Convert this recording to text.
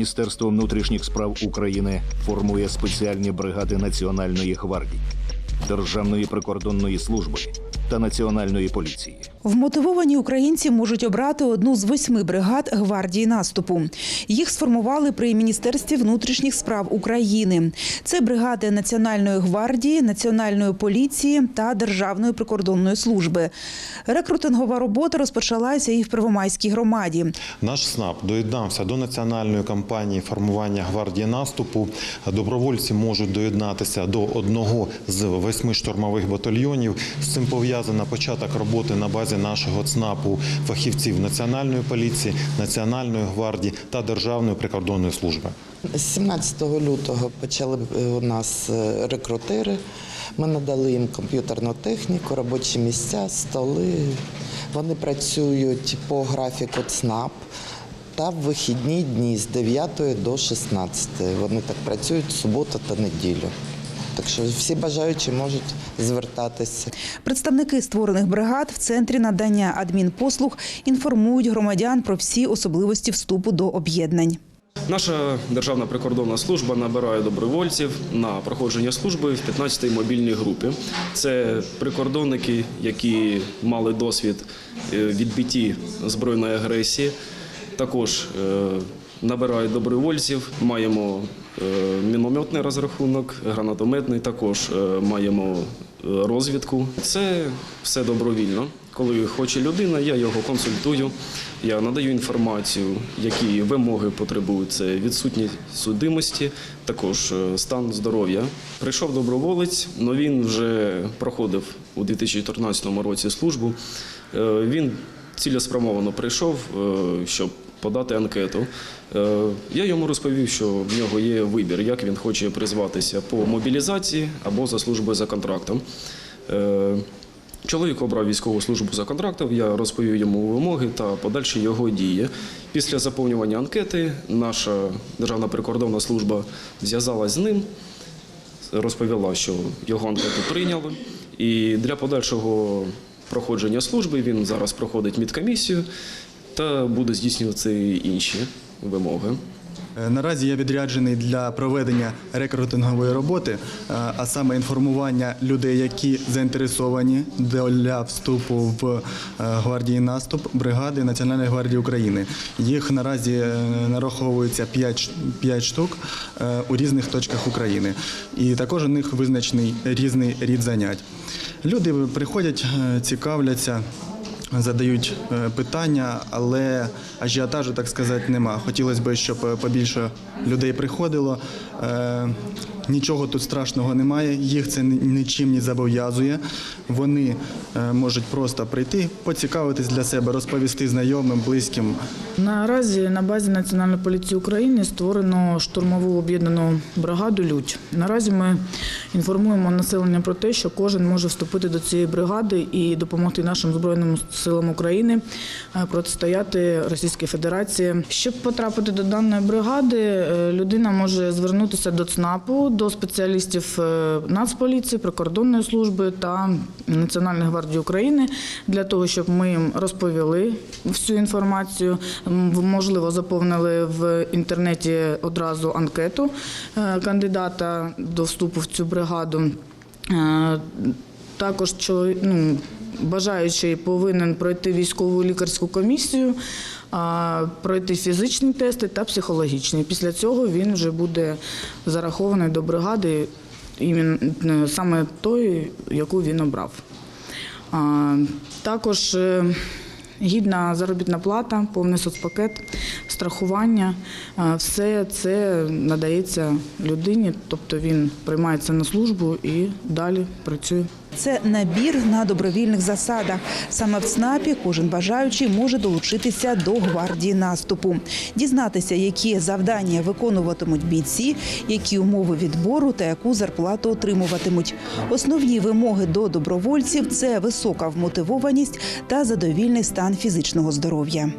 Міністерство внутрішніх справ України формує спеціальні бригади Національної гвардії, Державної прикордонної служби та Національної поліції. Вмотивовані українці можуть обрати одну з восьми бригад гвардії наступу. Їх сформували при міністерстві внутрішніх справ України. Це бригади Національної гвардії, Національної поліції та Державної прикордонної служби. Рекрутингова робота розпочалася і в Первомайській громаді. Наш СНАП доєднався до національної кампанії формування гвардії наступу. Добровольці можуть доєднатися до одного з восьми штурмових батальйонів. З цим пов'язано початок роботи на базі нашого ЦНАПу фахівців національної поліції, національної гвардії та державної прикордонної служби. З 17 лютого почали е, у нас е, рекрутери. Ми надали їм комп'ютерну техніку, робочі місця, столи. Вони працюють по графіку ЦНАП та в вихідні дні з 9 до 16. Вони так працюють суботу та неділю. Так що всі бажаючі можуть звертатися. Представники створених бригад в центрі надання адмінпослуг інформують громадян про всі особливості вступу до об'єднань. Наша державна прикордонна служба набирає добровольців на проходження служби в 15-й мобільній групі. Це прикордонники, які мали досвід е, відбитті збройної агресії. Також набирають добровольців. Маємо е, мінометний розрахунок, гранатометний. Також е, маємо е, розвідку. Це все добровільно. Коли хоче людина, я його консультую. Я надаю інформацію, які вимоги потребують. Це відсутність судимості, також стан здоров'я. Прийшов доброволець, але він вже проходив у 2014 році службу. Він цілеспрямовано прийшов, щоб подати анкету. Е, Я йому розповів, що в нього є вибір, як він хоче призватися по мобілізації або за службою за контрактом. Е, Чоловік обрав військову службу за контрактом, я розповів йому вимоги та подальші його дії. Після заповнювання анкети наша Державна прикордонна служба зв'язалась з ним, розповіла, що його анкету прийняли. І для подальшого проходження служби він зараз проходить медкомісію та буде здійснювати інші вимоги. Е, Наразі я відряджений для проведення рекрутингової роботи, е, а саме інформування людей, які заінтересовані для вступу в е, гвардії наступ бригади Національної гвардії України. Їх наразі нараховується 5, 5 штук у різних точках України. І також у них визначений різний рід занять. Люди приходять, цікавляться задають е, питання, але ажіотажу, так сказати, нема. Хотілося б, щоб е, побільше людей приходило. Е, Нічого тут страшного немає, їх це нічим не зобов'язує. Вони можуть просто прийти, поцікавитись для себе, розповісти знайомим, близьким, Наразі на базі Національної поліції України створено штурмову об'єднану бригаду Людь. Наразі ми інформуємо населення про те, що кожен може вступити до цієї бригади і допомогти нашим збройним силам України е, протистояти Російській Федерації. Щоб потрапити до даної бригади, е, людина може звернутися до ЦНАПу, до спеціалістів е, Нацполіції, прикордонної служби та Національної гвардії України для того, щоб ми їм розповіли всю інформацію. Можливо, заповнили в інтернеті одразу анкету кандидата до вступу в цю бригаду. Також ну, бажаючий повинен пройти військову лікарську комісію, пройти фізичні тести та психологічні. Після цього він вже буде зарахований до бригади е, саме той, яку він обрав. Також е, гідна заробітна плата, повний соцпакет, страхування. Все це надається людині, тобто він приймається на службу і далі працює. Це набір на добровільних засадах. Саме в ЦНАПі кожен бажаючий може долучитися до гвардії наступу, дізнатися, які завдання виконуватимуть бійці, які умови відбору та яку зарплату отримуватимуть. Основні вимоги до добровольців це висока вмотивованість та задовільний стан фізичного здоров'я.